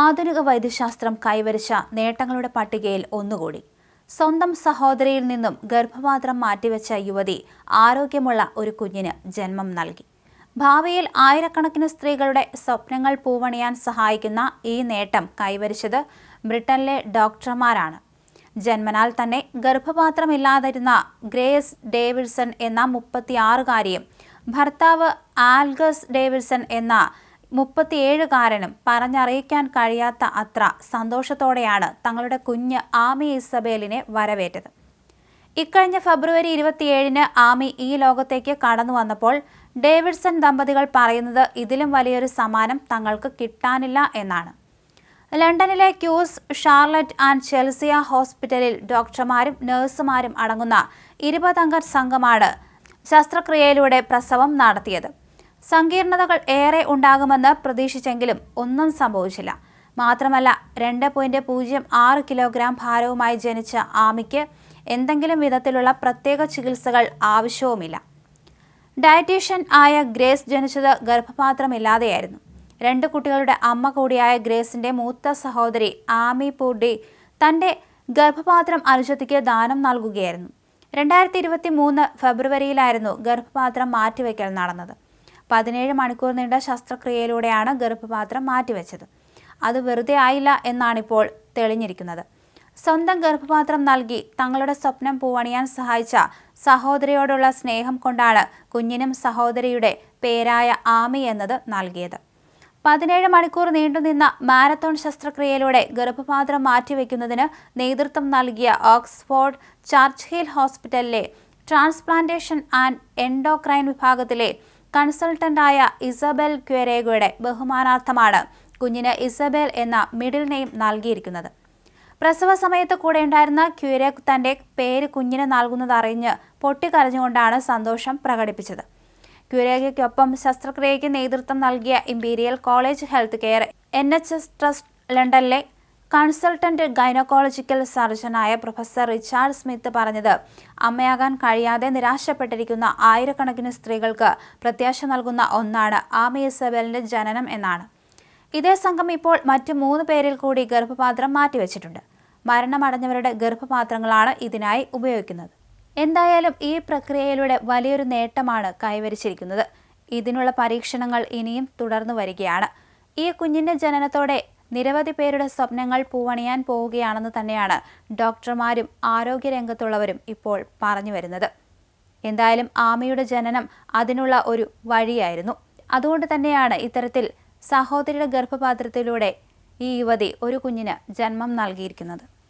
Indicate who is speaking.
Speaker 1: ആധുനിക വൈദ്യശാസ്ത്രം കൈവരിച്ച നേട്ടങ്ങളുടെ പട്ടികയിൽ ഒന്നുകൂടി. സ്വന്തം സഹോദരിയിൽ നിന്നും ഗർഭപാത്രം മാറ്റിവെച്ച യുവതി ആരോഗ്യമുള്ള ഒരു കുഞ്ഞിന് ജന്മം നൽകി. ഭാവിയിൽ ആയിരക്കണക്കിന് സ്ത്രീകളുടെ സ്വപ്നങ്ങൾ പൂവണിയാൻ സഹായിക്കുന്ന ഈ നേട്ടം കൈവരിച്ചത് ബ്രിട്ടനിലെ ഡോക്ടർമാരാണ്. ജന്മനാൽ തന്നെ ഗർഭപാത്രമില്ലാതിരുന്ന ഗ്രേസ് ഡേവിഡ്സൺ എന്ന മുപ്പത്തിയാറുകാരിയും ഭർത്താവ് ആൽഗസ് ഡേവിഡ്സൺ എന്ന മുപ്പത്തിയേഴുകാരനും പറഞ്ഞറിയിക്കാൻ കഴിയാത്ത അത്ര സന്തോഷത്തോടെയാണ് തങ്ങളുടെ കുഞ്ഞ് ആമി ഇസബേലിനെ വരവേറ്റത്. ഇക്കഴിഞ്ഞ ഫെബ്രുവരി ഇരുപത്തിയേഴിന് ആമി ഈ ലോകത്തേക്ക് കടന്നു വന്നപ്പോൾ ഡേവിഡ്സൺ ദമ്പതികൾ പറയുന്നത് ഇതിലും വലിയൊരു സമ്മാനം തങ്ങൾക്ക് കിട്ടാനില്ല എന്നാണ്. ലണ്ടനിലെ ക്യൂസ് ഷാർലറ്റ് ആൻഡ് ചെൽസിയ ഹോസ്പിറ്റലിൽ ഡോക്ടർമാരും നഴ്സുമാരും അടങ്ങുന്ന ഇരുപതംഗ സംഘമാണ് ശസ്ത്രക്രിയയിലൂടെ പ്രസവം നടത്തിയത്. സങ്കീർണതകൾ ഏറെ ഉണ്ടാകുമെന്ന് പ്രതീക്ഷിച്ചെങ്കിലും ഒന്നും സംഭവിച്ചില്ല. മാത്രമല്ല രണ്ട് പോയിന്റ് പൂജ്യം ആറ് കിലോഗ്രാം ഭാരവുമായി ജനിച്ച ആമിക്ക് എന്തെങ്കിലും വിധത്തിലുള്ള പ്രത്യേക ചികിത്സകൾ ആവശ്യവുമില്ല. ഡയറ്റീഷ്യൻ ആയ ഗ്രേസ് ജനിച്ചത് ഗർഭപാത്രമില്ലാതെയായിരുന്നു. രണ്ട് കുട്ടികളുടെ അമ്മ കൂടിയായ ഗ്രേസിന്റെ മൂത്ത സഹോദരി ആമി പൂഡി തന്റെ ഗർഭപാത്രം അനുജത്തിക്ക് ദാനം നൽകുകയായിരുന്നു. രണ്ടായിരത്തി ഇരുപത്തി മൂന്ന് ഫെബ്രുവരിയിലായിരുന്നു ഗർഭപാത്രം മാറ്റിവെക്കൽ നടന്നത്. പതിനേഴ് മണിക്കൂർ നീണ്ട ശസ്ത്രക്രിയയിലൂടെയാണ് ഗർഭപാത്രം മാറ്റിവെച്ചത്. അത് വെറുതെ ആയില്ല എന്നാണിപ്പോൾ തെളിഞ്ഞിരിക്കുന്നത്. സ്വന്തം ഗർഭപാത്രം നൽകി തങ്ങളുടെ സ്വപ്നം പൂവണിയാൻ സഹായിച്ച സഹോദരിയോടുള്ള സ്നേഹം കൊണ്ടാണ് കുഞ്ഞിനും സഹോദരിയുടെ പേരായ ആമി എന്നത് നൽകിയത്. പതിനേഴ് മണിക്കൂർ നീണ്ടുനിന്ന മാരത്തോൺ ശസ്ത്രക്രിയയിലൂടെ ഗർഭപാത്രം മാറ്റിവെക്കുന്നതിന് നേതൃത്വം നൽകിയ ഓക്സ്ഫോർഡ് ചർച്ച് ഹിൽ ഹോസ്പിറ്റലിലെ ട്രാൻസ്പ്ലാന്റേഷൻ ആൻഡ് എൻഡോക്രൈൻ വിഭാഗത്തിലെ കൺസൾട്ടന്റായ ഇസബൽ ക്വരേഗോയുടെ ബഹുമാനാർത്ഥമാണ് കുഞ്ഞിന് ഇസബൽ എന്ന മിഡിൽ നെയിം നൽകിയിരിക്കുന്നത്. പ്രസവ സമയത്ത് കൂടെ ഉണ്ടായിരുന്ന ക്യൂരെ തന്റെ പേര് കുഞ്ഞിന് നൽകുന്നത് അറിഞ്ഞ് പൊട്ടിക്കരഞ്ഞുകൊണ്ടാണ് സന്തോഷം പ്രകടിപ്പിച്ചത്. ക്യൂരേഗയ്ക്കൊപ്പം ശസ്ത്രക്രിയയ്ക്ക് നേതൃത്വം നൽകിയ Imperial College Healthcare N H S Trust ലണ്ടനിലെ കൺസൾട്ടന്റ് ഗൈനക്കോളജിക്കൽ സർജനായ പ്രൊഫസർ റിച്ചാർഡ് സ്മിത്ത് പറഞ്ഞത് അമ്മയാകാൻ കഴിയാതെ നിരാശപ്പെട്ടിരിക്കുന്ന ആയിരക്കണക്കിന് സ്ത്രീകൾക്ക് പ്രത്യാശ നൽകുന്ന ഒന്നാണ് ആമി ഇസബലിന്റെ ജനനം എന്നാണ്. ഇതേ സംഘം ഇപ്പോൾ മറ്റ് മൂന്ന് പേരിൽ കൂടി ഗർഭപാത്രം മാറ്റിവെച്ചിട്ടുണ്ട്. മരണമടഞ്ഞവരുടെ ഗർഭപാത്രങ്ങളാണ് ഇതിനായി ഉപയോഗിക്കുന്നത്. എന്തായാലും ഈ പ്രക്രിയയിലൂടെ വലിയൊരു നേട്ടമാണ് കൈവരിച്ചിരിക്കുന്നത്. ഇതിനുള്ള പരീക്ഷണങ്ങൾ ഇനിയും തുടർന്നു വരികയാണ്. ഈ കുഞ്ഞിന്റെ ജനനത്തോടെ നിരവധി പേരുടെ സ്വപ്നങ്ങൾ പൂവണിയാൻ പോവുകയാണെന്ന് തന്നെയാണ് ഡോക്ടർമാരും ആരോഗ്യരംഗത്തുള്ളവരും ഇപ്പോൾ പറഞ്ഞു വരുന്നത്. എന്തായാലും ആമയുടെ ജനനം അതിനുള്ള ഒരു വഴിയായിരുന്നു. അതുകൊണ്ട് തന്നെയാണ് ഇത്തരത്തിൽ സഹോദരിയുടെ ഗർഭപാത്രത്തിലൂടെ ഈ യുവതി ഒരു കുഞ്ഞിന് ജന്മം നൽകിയിരിക്കുന്നത്.